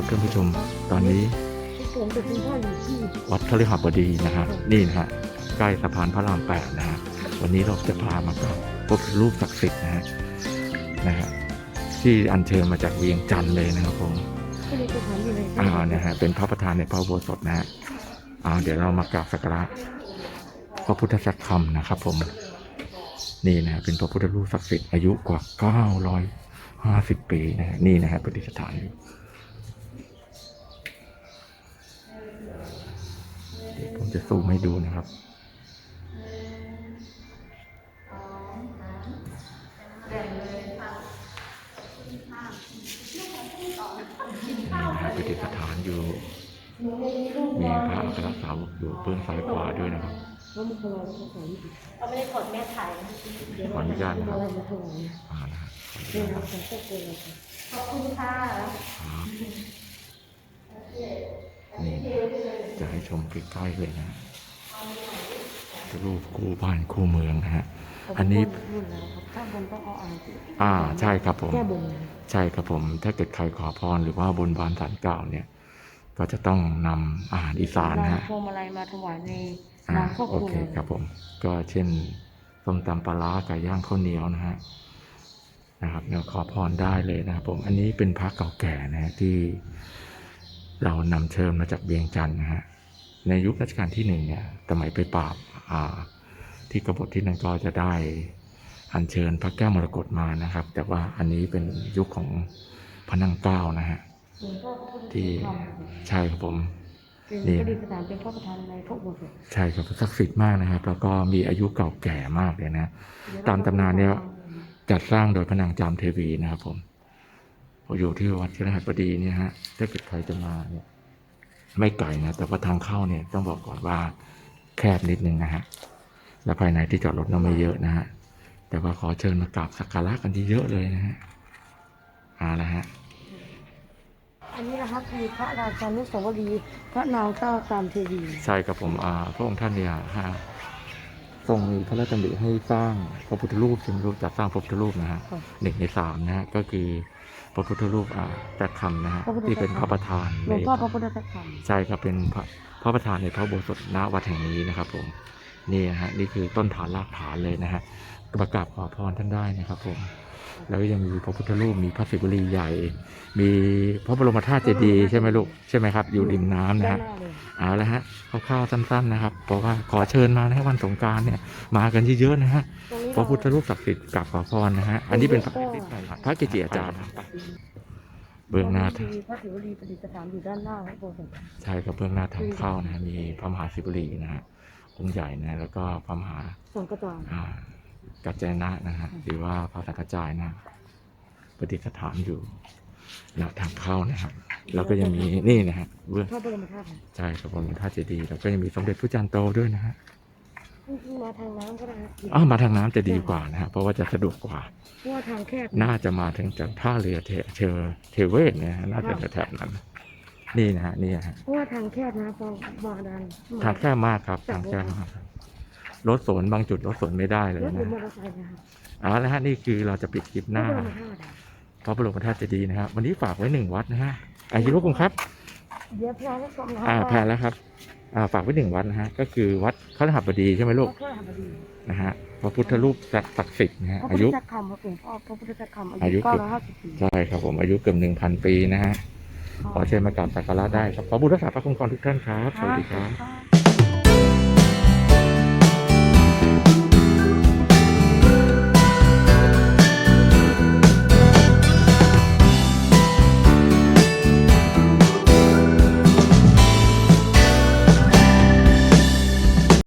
ครับท่านผู้ชม ตอนนี้ที่ผมจะเป็นพ่ออยู่ที่วัดพฤหับดีนะฮะนี่นะฮะใกล้สะพานพระรามแปดนะฮะวันนี้เราจะพามากับพบรูปศักดิ์สิทธิ์นะฮะนะฮะที่อัญเชิญมาจากเวียงจันทร์เลยนะครับผมที่มีสถานอยู่ในอ่านะฮะเป็นพระประธานในพระโบสถนะฮะอ่าเดี๋ยวเรามากราบสักการะพระพุทธสักคำนะครับ ผม นี่นะฮะเป็นพระพุทธรูปศักดิ์สิทธิ์อายุกว่า950ปีนะฮะนี่นะฮะประดิษฐานอยู่ จะซูมให้ดูนะครับนี่นะฮะประดิษฐานอยู่ มีพระอัครสาวกอยู่เบื้องซ้ายขวาด้วยนะครับขลาภาษาญี่ปุ่นเราไม่ได้กดแม่ถ่ขออนุญาตนะครับอ่านะฮะขออนุเรื่อญางตของครอบขอบคุณค่ะครับ นี่จะให้ชมใกล้ๆเลยนะฮะรูปคู่บ้านคู่เมืองนะฮะ อันนี้รุ่นแล้วครับถ้าบนต้องเอาอ่างอ่าใช่ครับผมแก้บนใช่ครับผม ถ้าเกิดใครขอพรหรือว่าบนบานสารกล่าวเนี่ย ก็จะต้องนำอาหารอีสานนะฮะพวงมาลัยมาถวายในอ่านามครอบโอครัวเคครับผม ก็เช่นส้มตำปลาร้าไก่ย่างข้าวเหนียวนะฮะนะครับเนี่ยขอพรได้เลยนะครับผม อันนี้เป็นพระเก่าแก่นะฮะที่ เรานำเชิญมาจากเวียงจันทร์นะฮะในยุครัชกาลที่หนึ่งเนี่ยสมัยไปปราบอ่าที่กบฏที่นั่นก็จะได้อัญเชิญพระแก้วมรกตมานะครับ แต่ว่าอันนี้เป็นยุคของพระนังเกล้านะฮะหลวงพ่อพระพุทธที่ธรรมใช่ครับผมเป็นนี่ประดิษฐานเป็นพระประธานในพระอุโบสถใช่ครับศักดิ์สิทธิ์มากนะครับ แล้วก็มีอายุเก่าแก่มากเลยนะ ตามตำนานเนี่ยจัดสร้างโดยพระนางจามเทวีนะครับผม อยู่ที่วัดชิรหัสบดีเนี่ยฮะถ้าเกิดใครจะมาเนี่ยไม่ไกลนะแต่ว่าทางเข้าเนี่ยต้องบอกก่อนว่าแคบนิดนึงนะฮะและภายในที่จอดรถก็ไม่เยอะนะฮะแต่ว่าขอเชิญมากราบสักการะกันที่เยอะเลยนะฮะเอาละฮะอันนี้นะคะคือพระราชานุสาวรีย์พระนางเจ้าตามเทวีใช่ครับผมอ่าพระองค์ท่านเนี่ยฮะ ทรงมีพระราชดำริให้สร้างพระพุทธรูปใช่ไหมรูปจัดสร้างพระพุทธรูปนะฮะค่ะหนึ่งในสามนะฮะก็คือพระพุทธรูปอ่าแต่คำนะฮะพระพุทธที่เป็นรูปพระประธานหลวงพ่อพระพุทธธรรมใช่ครับเป็นพระพระประธานในพระอุโบสถณวัดแห่งนี้นะครับผมนี่นะฮะนี่คือต้นฐานรากฐานเลยนะฮะประกราบขอพรท่านได้นะครับผม แล้วก็ยังมีพระพุทธรูปมีพระศิวลีใหญ่ มีพระบรมธาตุเจดีย์ใช่ไหมลูกใช่ไหมครับ อยู่ริมน้ำนะด้านฮะหน้าเลยเอาละฮะคร่าวๆสั้นๆนะครับเพราะว่าขอเชิญมานะวันสงกรารเนี่ยมากันเยอะๆนะฮะตรงนี้พระพุทธรูปศักดิ์สิทธิ์กราบขอพรนะฮะอันนี้เป็นพระพระเกจิอาจารย์เบื้องหน้ามีพระศิวลีประดิษฐานอยู่ด้านหน้าพระอุโบสถใช่ครับเบื้องหน้าทางเข้านะฮะมีพระมหาศิวลีนะฮะองค์ใหญ่นะแล้วก็พระมหาสังกตานอ่า กัจจายนะนะฮะหรือว่าพระสังฆจายนะประดิษฐานอยู่หน้าทางเข้านะครับแล้วก็ยังมีนี่นะฮะเบื้องพระบรมธาตุใช่ครับผมพระเจดีย์แล้วก็ยังมีสมเด็จพระจันทร์โตด้วยนะฮะมาทางน้ำก็ได้ครับอ้าวมาทางน้ำจะดีกว่านะฮะเพราะว่าจะสะดวกกว่าเพราะว่าทางแคบน่าจะมาถึงจากท่าเรือเทเชอเทเวศเนี่ยฮะน่าจะแถบๆนั้น นี่นะฮะนี่ฮะเพราะว่าทางแคบนะพอมาดันทางแคบมากครับทางแคบมากครับ รถสวนบางจุดรถสวนไม่ได้เลยรถยนนะต์มอเตอร์ไซค์นะครับเอาละฮะนี่คือเราจะปิดคลิปหพระน้าบรมธาตุอะพระบรมธาตุเจดีย์นะครับวันนี้ฝากไว้หนึ่งวัดนะฮะอายุรกุมครับเดี๋ยวพระแล้วก็นะอ่าแพนแล้วครับอ่าฝากไว้หนึ่งวัดนะฮะก็คือวัดพระรหัสบดีใช่ไหมลูกพระพระหัตถบดีนะฮะพระพุทธรูปศักดิ์สิทธิ์นะฮะพระพุอาทธยุจักรคำพระองค์พ่อพระพุทธจักรคำอาอายุยุเก้าร้อยห้าสิบปีใช่ครับผมอายุเกือบหนึ่งพันปีนะฮะขอเชิญมากราบสักการะได้ครับขอบุญรักษาพระคุ้มครองทุกท่านครับสวัสดีครับครับ